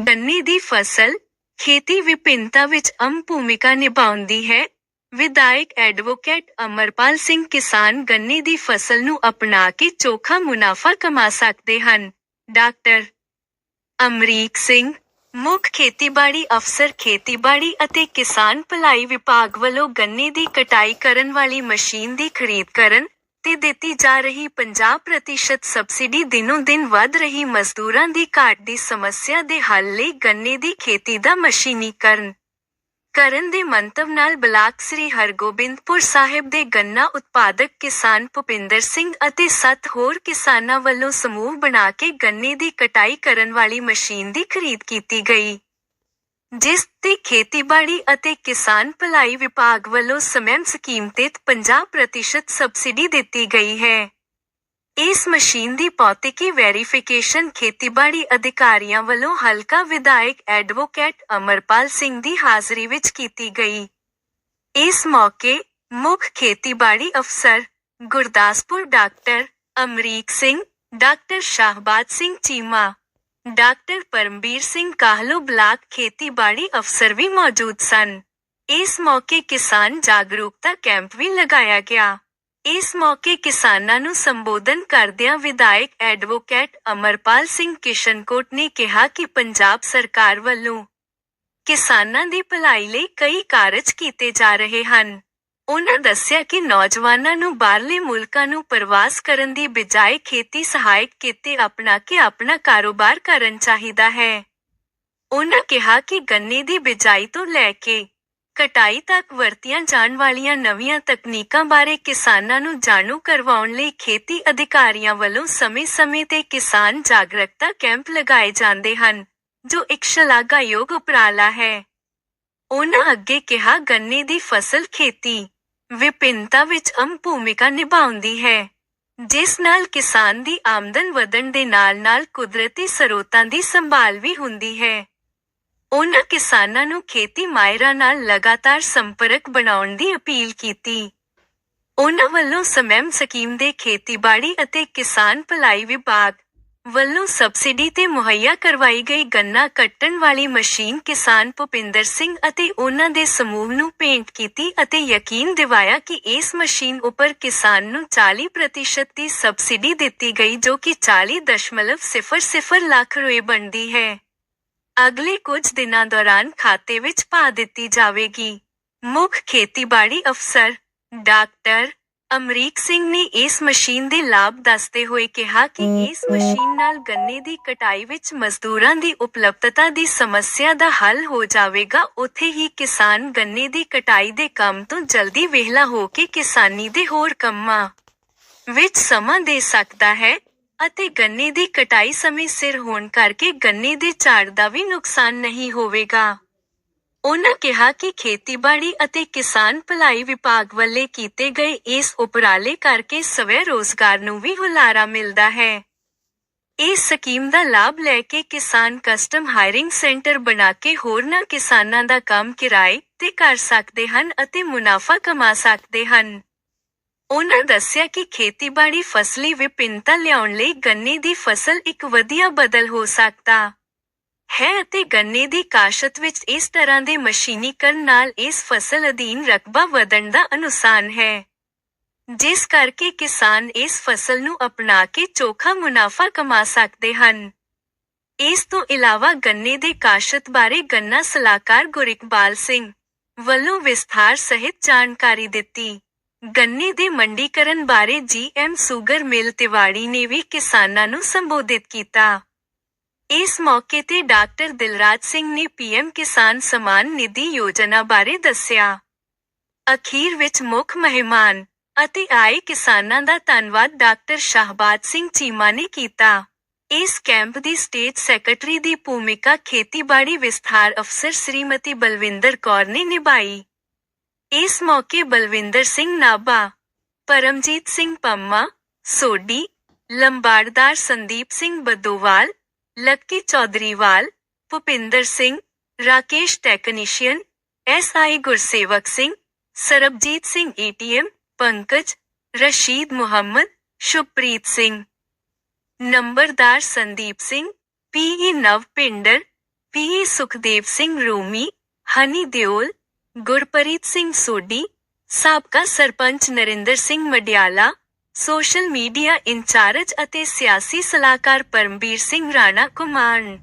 ਗੰਨੇ ਦੀ ਫਸਲ ਖੇਤੀ ਵਿਭਿੰਨਤਾ ਵਿੱਚ ਅਹਿਮ ਭੂਮਿਕਾ ਨਿਭਾਉਂਦੀ ਹੈ। ਵਿਧਾਇਕ ਐਡਵੋਕੇਟ ਅਮਰਪਾਲ ਸਿੰਘ ਕਿਸਾਨ ਗੰਨੇ ਦੀ ਫਸਲ ਨੂੰ ਅਪਣਾ ਕੇ ਚੋਖਾ ਮੁਨਾਫਾ ਕਮਾ ਸਕਦੇ ਹਨ। ਡਾਕਟਰ ਅਮਰੀਕ ਸਿੰਘ, ਮੁੱਖ ਖੇਤੀਬਾੜੀ ਅਫਸਰ, ਖੇਤੀਬਾੜੀ ਅਤੇ ਕਿਸਾਨ ਭਲਾਈ ਵਿਭਾਗ ਵੱਲੋਂ ਗੰਨੇ ਦੀ ਕਟਾਈ ਕਰਨ ਵਾਲੀ ਮਸ਼ੀਨ ਦੀ ਖਰੀਦ ਕਰਨ ਤੇ ਦਿੱਤੀ ਜਾ ਰਹੀ 50% ਸਬਸਿਡੀ ਦਿਨੋਂ ਦਿਨ ਵੱਧ ਰਹੀ ਮਜ਼ਦੂਰਾਂ ਦੀ ਘਾਟ ਦੀ ਸਮੱਸਿਆ ਦੇ ਹੱਲ ਲਈ ਗੰਨੇ ਦੀ ਖੇਤੀ ਦਾ ਮਸ਼ੀਨੀਕਰਨ। ਕਰਨ ਦੇ ਮੰਤਵ ਨਾਲ ਬਲਾਕ ਸ੍ਰੀ ਹਰਗੋਬਿੰਦਪੁਰ ਸਾਹਿਬ ਦੇ ਗੰਨਾ ਉਤਪਾਦਕ ਕਿਸਾਨ ਭੁਪਿੰਦਰ ਸਿੰਘ ਅਤੇ ਸੱਤ ਹੋਰ ਕਿਸਾਨਾਂ ਵੱਲੋਂ ਸਮੂਹ ਬਣਾ ਕੇ ਗੰਨੇ ਦੀ ਕਟਾਈ ਕਰਨ ਵਾਲੀ ਮਸ਼ੀਨ ਦੀ ਖਰੀਦ ਕੀਤੀ ਗਈ। ਜਿਸ ਤੇ ਖੇਤੀਬਾੜੀ ਅਤੇ ਕਿਸਾਨ ਭਲਾਈ ਵਿਭਾਗ ਵੱਲੋਂ ਸਮੈਮ ਸਕੀਮ ਤਹਿਤ 50% ਸਬਸਿਡੀ ਦਿੱਤੀ ਗਈ ਹੈ। ਇਸ ਮਸ਼ੀਨ ਦੀ ਭੌਤਿਕੀ ਵੈਰੀਫਿਕੇਸ਼ਨ ਖੇਤੀਬਾੜੀ ਅਧਿਕਾਰੀਆਂ ਵੱਲੋਂ ਹਲਕਾ ਵਿਧਾਇਕ ਐਡਵੋਕੇਟ ਅਮਰਪਾਲ ਸਿੰਘ ਦੀ ਹਾਜ਼ਰੀ ਵਿੱਚ ਕੀਤੀ ਗਈ। ਇਸ ਮੌਕੇ ਮੁੱਖ ਖੇਤੀਬਾੜੀ ਅਫਸਰ Gurdaspur doctor Amrik Singh, doctor Shahbad Singh Cheema doctor Parambir Singh Kahlon block ਖੇਤੀਬਾੜੀ ਅਫਸਰ ਵੀ ਮੌਜੂਦ ਸਨ। ਇਸ ਮੌਕੇ ਕਿਸਾਨ ਜਾਗਰੂਕਤਾ ਕੈਂਪ ਵੀ ਲਗਾਇਆ ਗਿਆ। ਇਸ ਮੌਕੇ ਕਿਸਾਨਾਂ ਨੂੰ ਸੰਬੋਧਨ ਕਰਦਿਆਂ ਵਿਧਾਇਕ ਐਡਵੋਕੇਟ ਅਮਰਪਾਲ ਸਿੰਘ ਕਿਸ਼ਨਕੋਟ ਨੇ ਕਿਹਾ ਕਿ ਪੰਜਾਬ ਸਰਕਾਰ ਵੱਲੋਂ ਕਿਸਾਨਾਂ ਦੀ ਭਲਾਈ ਲਈ ਕਈ ਕਾਰਜ ਕੀਤੇ ਜਾ ਰਹੇ ਹਨ। ਉਨ੍ਹਾਂ ਦੱਸਿਆ ਕਿ ਨੌਜਵਾਨਾਂ ਨੂੰ ਬਾਹਰਲੇ ਮੁਲਕਾਂ ਨੂੰ ਪ੍ਰਵਾਸ ਕਰਨ ਦੀ ਬਜਾਏ ਖੇਤੀ ਸਹਾਇਕ ਕਿੱਤੇ ਅਪਣਾ ਕੇ ਆਪਣਾ ਕਾਰੋਬਾਰ ਕਰਨ ਚਾਹੀਦਾ ਹੈ। ਉਨ੍ਹਾਂ ਕਿਹਾ ਕਿ ਗੰਨੇ ਦੀ ਬਿਜਾਈ ਤੋਂ ਲੈ ਕੇ ਕਟਾਈ ਤੱਕ ਵਰਤੀਆਂ ਜਾਣ ਵਾਲੀਆਂ ਨਵੀਆਂ ਤਕਨੀਕਾਂ ਬਾਰੇ ਕਿਸਾਨਾਂ ਨੂੰ ਜਾਣੂ ਕਰਵਾਉਣ ਲਈ ਖੇਤੀ ਅਧਿਕਾਰੀਆਂ ਵੱਲੋਂ ਸਮੇਂ-ਸਮੇਂ ਤੇ ਕਿਸਾਨ ਜਾਗਰੂਕਤਾ ਕੈਂਪ ਲਗਾਏ ਜਾਂਦੇ ਹਨ, ਜੋ ਇੱਕ ਸ਼ਲਾਘਾਯੋਗ ਉਪਰਾਲਾ ਹੈ। ਉਹਨਾਂ ਅੱਗੇ ਕਿਹਾ, ਗੰਨੇ ਦੀ ਫਸਲ ਖੇਤੀ ਵਿਭਿੰਨਤਾ ਵਿੱਚ ਅਹਿਮ ਭੂਮਿਕਾ ਨਿਭਾਉਂਦੀ ਹੈ, ਜਿਸ ਨਾਲ ਕਿਸਾਨ ਦੀ ਆਮਦਨ ਵਧਣ ਦੇ ਨਾਲ-ਨਾਲ ਕੁਦਰਤੀ ਸਰੋਤਾਂ ਦੀ ਸੰਭਾਲ ਵੀ ਹੁੰਦੀ ਹੈ। ਉਹਨਾਂ ਕਿਸਾਨਾਂ ਨੂੰ ਖੇਤੀ ਮਾਇਰਾਂ ਨਾਲ ਲਗਾਤਾਰ ਸੰਪਰਕ ਬਣਾਉਣ ਦੀ ਅਪੀਲ ਕੀਤੀ। ਉਹਨਾਂ ਵੱਲੋਂ ਸਮੈਮ ਸਕੀਮ ਦੇ ਖੇਤੀਬਾੜੀ ਅਤੇ ਕਿਸਾਨ ਭਲਾਈ ਵਿਭਾਗ ਵੱਲੋਂ ਸਬਸਿਡੀ ਤੇ ਮੁਹੱਈਆ ਕਰਵਾਈ ਗਈ ਗੰਨਾ ਕੱਟਣ ਵਾਲੀ ਮਸ਼ੀਨ ਕਿਸਾਨ ਭੁਪਿੰਦਰ ਸਿੰਘ ਅਤੇ ਉਹਨਾਂ ਦੇ ਸਮੂਹ ਨੂੰ ਭੇਂਟ ਕੀਤੀ ਅਤੇ ਯਕੀਨ ਦਿਵਾਇਆ ਕਿ ਇਸ ਮਸ਼ੀਨ ਉੱਪਰ ਕਿਸਾਨ ਨੂੰ 40% ਦੀ ਸਬਸਿਡੀ ਦਿੱਤੀ ਗਈ ਜੋ ਕਿ 40.00 ਲੱਖ ਰੁਪਏ ਬਣਦੀ ਹੈ। ਅਗਲੇ ਕੁਝ ਦਿਨਾਂ ਦੌਰਾਨ ਖਾਤੇ ਵਿੱਚ ਪਾ ਦਿੱਤੀ ਜਾਵੇਗੀ। ਮੁੱਖ ਖੇਤੀਬਾੜੀ ਅਫਸਰ ਡਾਕਟਰ ਅਮਰੀਕ ਸਿੰਘ ਨੇ ਇਸ ਮਸ਼ੀਨ ਦੇ ਲਾਭ ਦੱਸਦੇ ਹੋਏ ਕਿਹਾ ਕਿ ਇਸ ਮਸ਼ੀਨ ਨਾਲ ਗੰਨੇ ਦੀ ਕਟਾਈ ਵਿੱਚ ਮਜ਼ਦੂਰਾਂ ਦੀ ਉਪਲਬਧਤਾ ਦੀ ਸਮੱਸਿਆ ਦਾ ਹੱਲ ਹੋ ਜਾਵੇਗਾ। ਉੱਥੇ ਹੀ ਕਿਸਾਨ ਗੰਨੇ ਦੀ ਕਟਾਈ ਦੇ ਕੰਮ ਤੋਂ ਜਲਦੀ ਵਿਹਲਾ ਹੋ ਕੇ ਕਿਸਾਨੀ ਦੇ ਹੋਰ ਕੰਮਾਂ ਵਿੱਚ ਸਮਾਂ ਦੇ ਸਕਦਾ ਹੈ ਅਤੇ ਗੰਨੇ ਦੀ ਕਟਾਈ ਸਮੇਂ ਸਿਰ ਹੋਣ ਕਰਕੇ ਗੰਨੇ ਦੇ ਝਾੜ ਦਾ ਵੀ ਨੁਕਸਾਨ ਨਹੀਂ ਹੋਵੇਗਾ। ਉਨ੍ਹਾਂ ਕਿਹਾ ਕਿ ਖੇਤੀਬਾੜੀ ਅਤੇ ਕਿਸਾਨ ਭਲਾਈ ਵਿਭਾਗ ਵੱਲੇ ਕੀਤੇ ਗਏ ਇਸ ਉਪਰਾਲੇ ਕਰਕੇ ਸਵੈ ਰੋਜ਼ਗਾਰ ਨੂੰ ਵੀ ਹੁਲਾਰਾ ਮਿਲਦਾ ਹੈ। ਇਸ ਸਕੀਮ ਦਾ ਲਾਭ ਲੈ ਕੇ ਕਿਸਾਨ ਕਸਟਮ ਹਾਇਰਿੰਗ ਸੈਂਟਰ ਬਣਾ ਕੇ ਹੋਰਨਾਂ ਕਿਸਾਨਾਂ ਦਾ ਕੰਮ ਕਿਰਾਏ ਤੇ ਕਰ ਸਕਦੇ ਹਨ ਅਤੇ ਮੁਨਾਫਾ ਕਮਾ ਸਕਦੇ ਹਨ। ਉਨ੍ਹਾਂ ਦੱਸਿਆ ਕਿ ਖੇਤੀਬਾੜੀ ਫਸਲੀ ਵਿਭਿੰਨਤਾ ਲਿਆਉਣ ਲਈ ਗੰਨੇ ਦੀ ਫਸਲ ਇੱਕ ਵਧੀਆ ਬਦਲ ਹੋ ਸਕਦਾ। ਹੈ ਅਤੇ ਗੰਨੇ ਦੀ ਕਾਸ਼ਤ ਵਿੱਚ ਇਸ ਤਰ੍ਹਾਂ ਦੇ ਮਸ਼ੀਨੀਕਰਨ ਨਾਲ ਇਸ ਫਸਲ ਅਧੀਨ ਰਕਬਾ ਵਧਣ ਦਾ ਅਨੁਸਾਨ ਹੈ। ਜਿਸ ਕਰਕੇ ਕਿਸਾਨ ਇਸ ਫਸਲ ਨੂੰ ਅਪਣਾ ਕੇ ਚੋਖਾ ਮੁਨਾਫਾ ਕਮਾ ਸਕਦੇ ਹਨ। ਇਸ ਤੋਂ ਇਲਾਵਾ ਗੰਨੇ ਦੇ ਕਾਸ਼ਤ ਬਾਰੇ ਗੰਨਾ ਸਲਾਹਕਾਰ ਗੁਰਿਕਬਾਲ ਸਿੰਘ ਵੱਲੋਂ ਵਿਸਥਾਰ ਸਹਿਤ ਜਾਣਕਾਰੀ ਦਿੱਤੀ। ਗੰਨੇ ਦੇ ਮੰਡੀਕਰਨ ਬਾਰੇ ਜੀਐਮ ਸ਼ੂਗਰ ਮਿਲ ਤਿਵਾੜੀ ਨੇ ਵੀ ਕਿਸਾਨਾਂ ਨੂੰ ਸੰਬੋਧਿਤ ਕੀਤਾ। ਇਸ ਮੌਕੇ ਤੇ ਡਾਕਟਰ ਦਿਲਰਾਜ ਸਿੰਘ ਨੇ ਪੀਐਮ ਕਿਸਾਨ ਸਮਾਨ ਨਿਧੀ ਯੋਜਨਾ ਬਾਰੇ ਦੱਸਿਆ। ਅਖੀਰ ਵਿੱਚ ਮੁੱਖ ਮਹਿਮਾਨ ਅਤੇ ਆਏ ਕਿਸਾਨਾਂ ਦਾ ਧੰਨਵਾਦ ਡਾਕਟਰ ਸ਼ਾਹਬਾਦ ਸਿੰਘ ਚੀਮਾ ਨੇ ਕੀਤਾ। ਇਸ ਕੈਂਪ ਦੀ ਸਟੇਟ ਸੈਕਟਰੀ ਦੀ ਭੂਮਿਕਾ ਖੇਤੀਬਾੜੀ ਵਿਸਥਾਰ ਅਫਸਰ ਸ੍ਰੀਮਤੀ ਬਲਵਿੰਦਰ ਕੌਰ ਨੇ ਨਿਭਾਈ। ਇਸ ਮੌਕੇ Balwinder Singh Nabha, Paramjit Singh Pamma, Sodhi, ਲੰਬਾੜਦਾਰ Sandeep Singh Badowal Lucky Chaudharywal Bhupinder Singh Rakesh technician SI Gursewak Singh Sarabjit Singh ATM Pankaj Rashid Mohammad Shubhpreet Singh ਨੰਬਰਦਾਰ ਸੰਦੀਪ ਸਿੰਘ ਪੀਈ ਨਵ ਪਿੰਡਰ ਪੀਏ ਸੁਖਦੇਵ ਸਿੰਘ ਰੂਮੀ ਹਨੀ ਦਿਓਲ ਗੁਰਪ੍ਰੀਤ ਸਿੰਘ ਸੋਢੀ ਸਾਬਕਾ sarpanch Narinder Singh Madiala social media incharge ਅਤੇ ਸਿਆਸੀ ਸਲਾਹਕਾਰ Parambir Singh Rana Kuman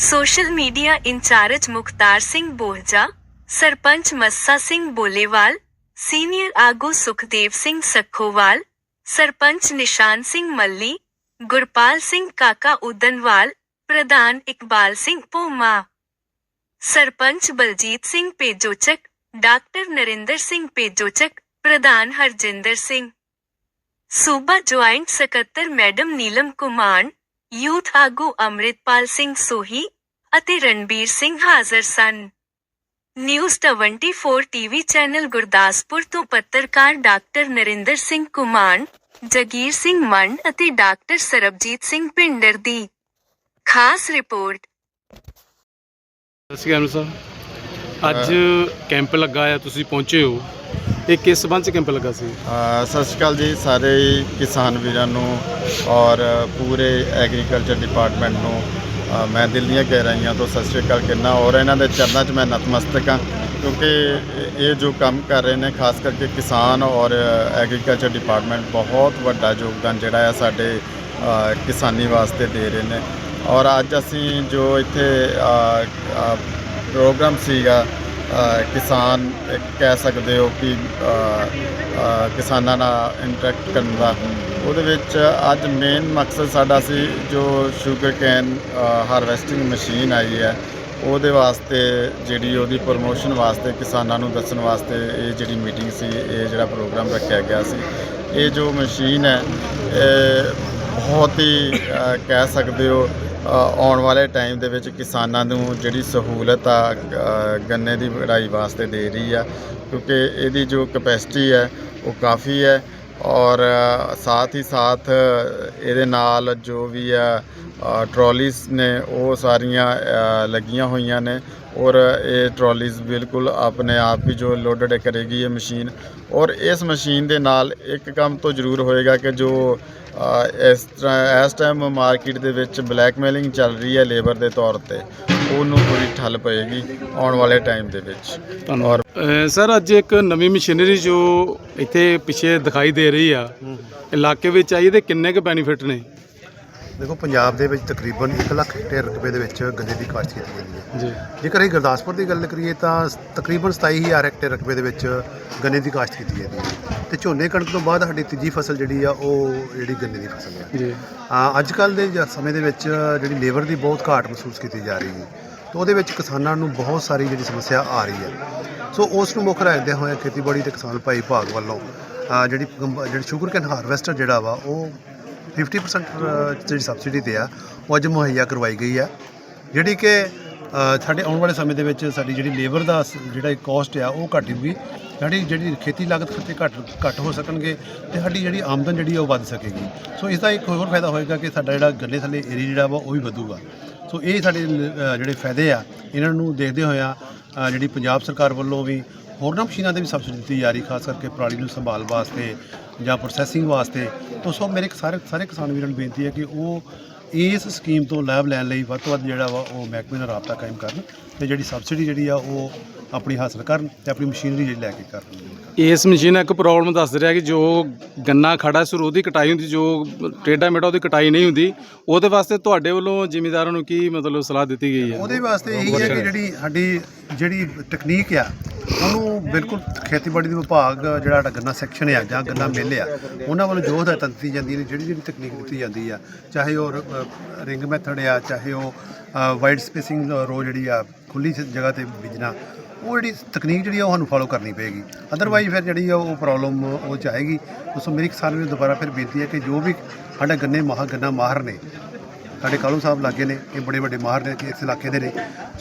social media incharge Mukhtar Singh Bohja sarpanch Massa Singh Bolewal senior ਆਗੂ ਸੁਖਦੇਵ ਸਿੰਘ ਸੱਖੋਵਾਲ ਸਰਪੰਚ ਨਿਸ਼ਾਨ ਸਿੰਘ ਮੱਲੀ ਗੁਰਪਾਲ ਸਿੰਘ ਕਾਕਾ ਉਦਨਵਾਲ ਪ੍ਰਧਾਨ Iqbal Singh Bhoma sarpanch Baljit Singh ਪੇਜੋਚਕ doctor Narinder Singh ਪੇਜੋਚਕ ਪ੍ਰਧਾਨ ਹਰਜਿੰਦਰ ਸਿੰਘ ਸੂਬਾ ਜੁਆਇੰਟ ਸਕੱਤਰ ਮੈਡਮ ਨੀਲਮ ਕੁਮਾਨ ਯੂਥ ਆਗੂ ਅੰਮ੍ਰਿਤਪਾਲ ਸਿੰਘ ਸੋਹੀ ਅਤੇ ਰਣਬੀਰ ਸਿੰਘ ਹਾਜ਼ਰ ਸਨ। ਨਿਊਜ਼ 24 ਟੀਵੀ ਚੈਨਲ ਗੁਰਦਾਸਪੁਰ ਤੋਂ ਪੱਤਰਕਾਰ ਡਾਕਟਰ ਨਰਿੰਦਰ ਸਿੰਘ ਕੁਮਾਨ ਜਗੀਰ ਸਿੰਘ ਮੰਡ ਅਤੇ ਡਾਕਟਰ ਸਰਬਜੀਤ ਸਿੰਘ ਪਿੰਡਰ ਦੀ। ਖਾਸ ਰਿਪੋਰਟ। ਸਤਿ ਸ਼੍ਰੀ ਅਕਾਲ ਸਾਹਿਬ ਅੱਜ ਕੈਂਪ ਲੱਗਾ ਆ ਤੁਸੀਂ ਪਹੁੰਚੇ ਹੋ। ਇਹ ਕਿਸ ਸੰਬੰਧ ਚ ਕੈਂਪ ਲੱਗਾ ਸੀ? ਅ, ਸਤਿ ਸ਼੍ਰੀ ਅਕਾਲ ਜੀ ਸਾਰੇ ਹੀ ਕਿਸਾਨ ਵੀਰਾਂ ਨੂੰ ਔਰ ਪੂਰੇ ਐਗਰੀਕਲਚਰ ਡਿਪਾਰਟਮੈਂਟ ਨੂੰ। ਅ, ਮੈਂ ਦਿਲ ਦੀਆਂ ਗਹਿਰਾਈਆਂ ਤੋਂ ਸਤਿ ਸ਼੍ਰੀ ਅਕਾਲ ਕਹਿੰਦਾ ਔਰ ਇਹਨਾਂ ਦੇ ਚਰਨਾਂ 'ਚ ਮੈਂ ਨਤਮਸਤਕ ਹਾਂ ਕਿਉਂਕਿ ਇਹ ਜੋ ਕੰਮ ਕਰ ਰਹੇ ਨੇ ਖਾਸ ਕਰਕੇ ਕਿਸਾਨ ਔਰ ਐਗਰੀਕਲਚਰ ਡਿਪਾਰਟਮੈਂਟ ਬਹੁਤ ਵੱਡਾ ਯੋਗਦਾਨ ਜਿਹੜਾ ਆ ਸਾਡੇ ਅ, ਕਿਸਾਨੀ ਵਾਸਤੇ ਦੇ ਰਹੇ ਨੇ। ਔਰ ਅੱਜ ਅਸੀਂ ਜੋ ਇੱਥੇ ਅ, ਅ, ਪ੍ਰੋਗਰਾਮ ਸੀਗਾ ਕਿਸਾਨ ਕਹਿ ਸਕਦੇ ਹੋ ਕਿ ਕਿਸਾਨਾਂ ਨਾਲ ਇੰਟਰੈਕਟ ਕਰਨ ਦਾ। ਉਹਦੇ ਵਿੱਚ ਅੱਜ ਮੇਨ ਮਕਸਦ ਸਾਡਾ ਸੀ, ਜੋ ਸ਼ੂਗਰ ਕੈਨ ਹਾਰਵੈਸਟਿੰਗ ਮਸ਼ੀਨ ਆਈ ਹੈ, ਉਹਦੇ ਵਾਸਤੇ ਜਿਹੜੀ ਉਹਦੀ ਪ੍ਰੋਮੋਸ਼ਨ ਵਾਸਤੇ, ਕਿਸਾਨਾਂ ਨੂੰ ਦੱਸਣ ਵਾਸਤੇ ਇਹ ਜਿਹੜੀ ਮੀਟਿੰਗ ਸੀ, ਇਹ ਜਿਹੜਾ ਪ੍ਰੋਗਰਾਮ ਰੱਖਿਆ ਗਿਆ ਸੀ, ਇਹ ਜੋ ਮਸ਼ੀਨ ਹੈ, ਇਹ ਬਹੁਤ ਹੀ ਕਹਿ ਸਕਦੇ ਹੋ ਆਉਣ ਵਾਲੇ ਟਾਈਮ ਦੇ ਵਿੱਚ ਕਿਸਾਨਾਂ ਨੂੰ ਜਿਹੜੀ ਸਹੂਲਤ ਆ ਗੰਨੇ ਦੀ ਵਢਾਈ ਵਾਸਤੇ ਦੇ ਰਹੀ ਆ, ਕਿਉਂਕਿ ਇਹਦੀ ਜੋ ਕਪੈਸਿਟੀ ਹੈ, ਉਹ ਕਾਫੀ ਹੈ ਔਰ ਸਾਥ ਹੀ ਸਾਥ ਇਹਦੇ ਨਾਲ ਜੋ ਵੀ ਆ ਟਰਾਲੀਜ਼ ਨੇ, ਉਹ ਸਾਰੀਆਂ ਲੱਗੀਆਂ ਹੋਈਆਂ ਨੇ ਔਰ ਇਹ ਟਰਾਲੀਜ਼ ਬਿਲਕੁਲ ਆਪਣੇ ਆਪ ਹੀ ਜੋ ਲੋਡਡ ਕਰੇਗੀ ਇਹ ਮਸ਼ੀਨ ਔਰ ਇਸ ਮਸ਼ੀਨ ਦੇ ਨਾਲ ਇੱਕ ਕੰਮ ਤੋਂ ਜ਼ਰੂਰ ਹੋਏਗਾ ਕਿ ਜੋ ਇਸ ਤਰ੍ਹਾਂ ਇਸ ਟਾਈਮ ਮਾਰਕੀਟ ਦੇ ਵਿੱਚ ਬਲੈਕਮੇਲਿੰਗ ਚੱਲ ਰਹੀ ਹੈ ਲੇਬਰ ਦੇ ਤੌਰ ਤੇ। ਉਹਨੂੰ ਪੂਰੀ ਠੱਲ ਪਏਗੀ ਆਉਣ ਵਾਲੇ ਟਾਈਮ ਦੇ ਵਿੱਚ। ਧੰਨਵਾਦ। ਸਰ ਅੱਜ ਇੱਕ ਨਵੀਂ ਮਸ਼ੀਨਰੀ ਜੋ ਇੱਥੇ ਪਿੱਛੇ ਦਿਖਾਈ ਦੇ ਰਹੀ ਆ ਇਲਾਕੇ ਵਿੱਚ ਆਈ ਇਹਦੇ ਕਿੰਨੇ ਕੁ ਬੈਨੀਫਿਟ ਨੇ? ਦੇਖੋ ਪੰਜਾਬ ਦੇ ਵਿੱਚ ਤਕਰੀਬਨ 1 ਲੱਖ ਹੈਕਟੇਅਰ ਰਕਬੇ ਦੇ ਵਿੱਚ ਗੰਨੇ ਦੀ ਕਾਸ਼ਤ ਕੀਤੀ ਜਾਂਦੀ ਹੈ। ਜੀ। ਜੇਕਰ ਅਸੀਂ ਗੁਰਦਾਸਪੁਰ ਦੀ ਗੱਲ ਕਰੀਏ ਤਾਂ ਤਕਰੀਬਨ 27000 ਹੈਕਟੇਅਰ ਰਕਬੇ ਦੇ ਵਿੱਚ ਗੰਨੇ ਦੀ ਕਾਸ਼ਤ ਕੀਤੀ ਜਾਂਦੀ ਹੈ। ਤੇ ਝੋਨੇ ਕਣਕ ਤੋਂ ਬਾਅਦ ਸਾਡੀ ਤੀਜੀ ਫਸਲ ਜਿਹੜੀ ਆ ਉਹ ਜਿਹੜੀ ਗੰਨੇ ਦੀ ਫਸਲ ਹੈ। ਜੀ। ਆ, ਅੱਜ ਕੱਲ ਦੇ ਸਮੇਂ ਦੇ ਵਿੱਚ ਜਿਹੜੀ ਲੇਬਰ ਦੀ ਬਹੁਤ ਘਾਟ ਮਹਿਸੂਸ ਕੀਤੀ ਜਾ ਰਹੀ ਹੈ। ਤੇ ਉਹਦੇ ਵਿੱਚ ਕਿਸਾਨਾਂ ਨੂੰ ਬਹੁਤ ਸਾਰੀ ਜਿਹੜੀ ਸਮੱਸਿਆ ਆ ਰਹੀ ਹੈ। ਸੋ ਉਸ ਨੂੰ ਮੁੱਖ ਰੱਖਦੇ ਹੋਏ ਖੇਤੀਬਾੜੀ ਤੇ ਕਿਸਾਨ ਭਾਈ ਭਾਗ ਵੱਲੋਂ ਜਿਹੜੀ ਜਿਹੜੀ ਸ਼ੂਗਰ ਕੈਨ ਹਾਰਵੈਸਟਰ ਜਿਹੜਾ ਵਾ ਉਹ 50% ਜਿਹੜੀ ਸਬਸਿਡੀ ਤੇ ਆ, ਉਹ ਅੱਜ ਮੁਹੱਈਆ ਕਰਵਾਈ ਗਈ ਆ। ਜਿਹੜੀ ਕਿ ਸਾਡੇ ਆਉਣ ਵਾਲੇ ਸਮੇਂ ਦੇ ਵਿੱਚ ਸਾਡੀ ਜਿਹੜੀ ਲੇਬਰ ਦਾ ਜਿਹੜਾ ਕੋਸਟ ਆ, ਉਹ ਘੱਟ ਹੋਊਗੀ ਸਾਡੀ ਜਿਹੜੀ ਖੇਤੀ ਲਾਗਤ ਖਰਚੇ ਘੱਟ ਘੱਟ ਹੋ ਸਕਣਗੇ ਤੇ ਸਾਡੀ ਜਿਹੜੀ ਆਮਦਨ ਜਿਹੜੀ ਆ, ਉਹ ਵੱਧ ਸਕੇਗੀ। ਸੋ ਇਸ ਦਾ ਇੱਕ ਹੋਰ ਫਾਇਦਾ ਹੋਏਗਾ ਕਿ ਸਾਡਾ ਜਿਹੜਾ ਗੰਨੇ ਥੱਲੇ ਏਰੀਆ ਜਿਹੜਾ ਵਾ, ਉਹ ਵੀ ਵਧੂਗਾ। ਸੋ ਇਹ ਸਾਡੇ ਜਿਹੜੇ ਫਾਇਦੇ ਆ, ਇਹਨਾਂ ਨੂੰ ਦੇਖਦੇ ਹੋਇਆ ਜਿਹੜੀ ਪੰਜਾਬ ਸਰਕਾਰ ਵੱਲੋਂ ਵੀ ਹੋਰਨਾਂ ਮਸ਼ੀਨਾਂ ਤੇ ਵੀ ਸਬਸਿਡੀ ਦਿੱਤੀ ਜਾ ਰਹੀ, ਖਾਸ ਕਰਕੇ ਪਰਾਲੀ ਨੂੰ ਸੰਭਾਲ ਵਾਸਤੇ ਜਾਂ ਪ੍ਰੋਸੈਸਿੰਗ ਵਾਸਤੇ, ਤਾਂ ਸੋ ਮੇਰੇ ਸਾਰੇ ਸਾਰੇ ਕਿਸਾਨ ਵੀਰਾਂ ਨੂੰ ਬੇਨਤੀ ਹੈ ਕਿ ਉਹ ਇਸ ਸਕੀਮ ਤੋਂ ਲਾਭ ਲੈਣ ਲਈ ਵੱਧ ਤੋਂ ਵੱਧ ਜਿਹੜਾ ਵਾ ਉਹ ਮਹਿਕਮੇ ਨਾਲ ਰਾਬਤਾ ਕਾਇਮ ਕਰਨ ਤੇ ਜਿਹੜੀ ਸਬਸਿਡੀ ਜਿਹੜੀ ਆ ਉਹ ਆਪਣੀ ਹਾਸਲ ਕਰਨ ਤੇ ਆਪਣੀ ਮਸ਼ੀਨਰੀ ਜਿਹੜੀ ਲੈ ਕੇ ਕਰਨ ਇਸ ਮਸ਼ੀਨ ਇੱਕ ਪ੍ਰੋਬਲਮ ਦੱਸ ਰਿਹਾ ਕਿ ਜੋ ਗੰਨਾ ਖੜਾ ਸ਼ੁਰੂ ਉਹਦੀ ਕਟਾਈ ਹੁੰਦੀ ਜੋ ਟੇਢਾ ਮੇਢਾ ਉਹਦੀ ਕਟਾਈ ਨਹੀਂ ਹੁੰਦੀ ਉਹਦੇ ਵਾਸਤੇ ਤੁਹਾਡੇ ਵੱਲੋਂ ਜ਼ਿਮੀਂਦਾਰਾਂ ਨੂੰ ਕੀ ਮਤਲਬ ਸਲਾਹ ਦਿੱਤੀ ਗਈ ਹੈ? ਉਹਦੇ ਵਾਸਤੇ ਇਹੀ ਹੈ ਕਿ ਜਿਹੜੀ ਸਾਡੀ ਜਿਹੜੀ ਟੈਕਨੀਕ ਆ ਉਹਨੂੰ ਬਿਲਕੁਲ ਖੇਤੀਬਾੜੀ ਦੇ ਵਿਭਾਗ ਜਿਹੜਾ ਸਾਡਾ ਗੰਨਾ ਸੈਕਸ਼ਨ ਆ ਜਾਂ ਗੰਨਾ ਮਿੱਲ ਆ ਉਹਨਾਂ ਵੱਲੋਂ ਜੋ ਹਦਾਇਤਾਂ ਦਿੱਤੀ ਜਾਂਦੀਆਂ ਨੇ ਜਿਹੜੀ ਜਿਹੜੀ ਤਕਨੀਕ ਦਿੱਤੀ ਜਾਂਦੀ ਆ ਚਾਹੇ ਉਹ ਰਿੰਗ ਮੈਥਡ ਆ ਚਾਹੇ ਉਹ ਵਾਈਡ ਸਪੇਸਿੰਗ ਰੋ ਜਿਹੜੀ ਆ ਖੁੱਲੀ ਜਗ੍ਹਾ ਤੇ ਬੀਜਣਾ ਉਹ ਜਿਹੜੀ ਤਕਨੀਕ ਜਿਹੜੀ ਆ ਉਹ ਸਾਨੂੰ ਫਾਲੋ ਕਰਨੀ ਪਏਗੀ। ਅਦਰਵਾਈਜ਼ ਫਿਰ ਜਿਹੜੀ ਆ ਉਹ ਪ੍ਰੋਬਲਮ ਉਹ ਚ ਆਏਗੀ। ਸੋ ਮੇਰੀ ਕਿਸਾਨ ਨੂੰ ਦੁਬਾਰਾ ਫਿਰ ਬੇਨਤੀ ਹੈ ਕਿ ਜੋ ਵੀ ਸਾਡਾ ਗੰਨੇ ਮਾਹ ਗੰਨਾ ਮਾਹਰ ਨੇ, ਸਾਡੇ ਕਾਲੂ ਸਾਹਿਬ ਲਾਗੇ ਨੇ, ਇਹ ਬੜੇ ਵੱਡੇ ਮਾਹਰ ਨੇ ਇਸ ਇਲਾਕੇ ਦੇ ਨੇ।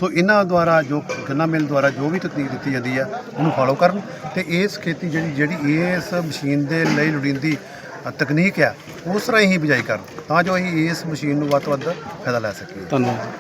ਸੋ ਇਹਨਾਂ ਦੁਆਰਾ ਜੋ ਗੰਨਾ ਮਿਲ ਦੁਆਰਾ ਜੋ ਵੀ ਤਕਨੀਕ ਦਿੱਤੀ ਜਾਂਦੀ ਆ, ਉਹਨੂੰ ਫਾਲੋ ਕਰਨ ਤੇ ਇਸ ਖੇਤੀ ਜਿਹੜੀ ਜਿਹੜੀ ਇਸ ਮਸ਼ੀਨ ਦੇ ਲਈ ਲੋੜੀਂਦੀ ਤਕਨੀਕ ਆ, ਉਸ ਰਾਹੀਂ ਹੀ ਬਿਜਾਈ ਕਰਨ, ਤਾਂ ਜੋ ਅਸੀਂ ਇਸ ਮਸ਼ੀਨ ਨੂੰ ਵੱਧ ਤੋਂ ਵੱਧ ਫਾਇਦਾ ਲੈ ਸਕੀਏ। ਧੰਨਵਾਦ।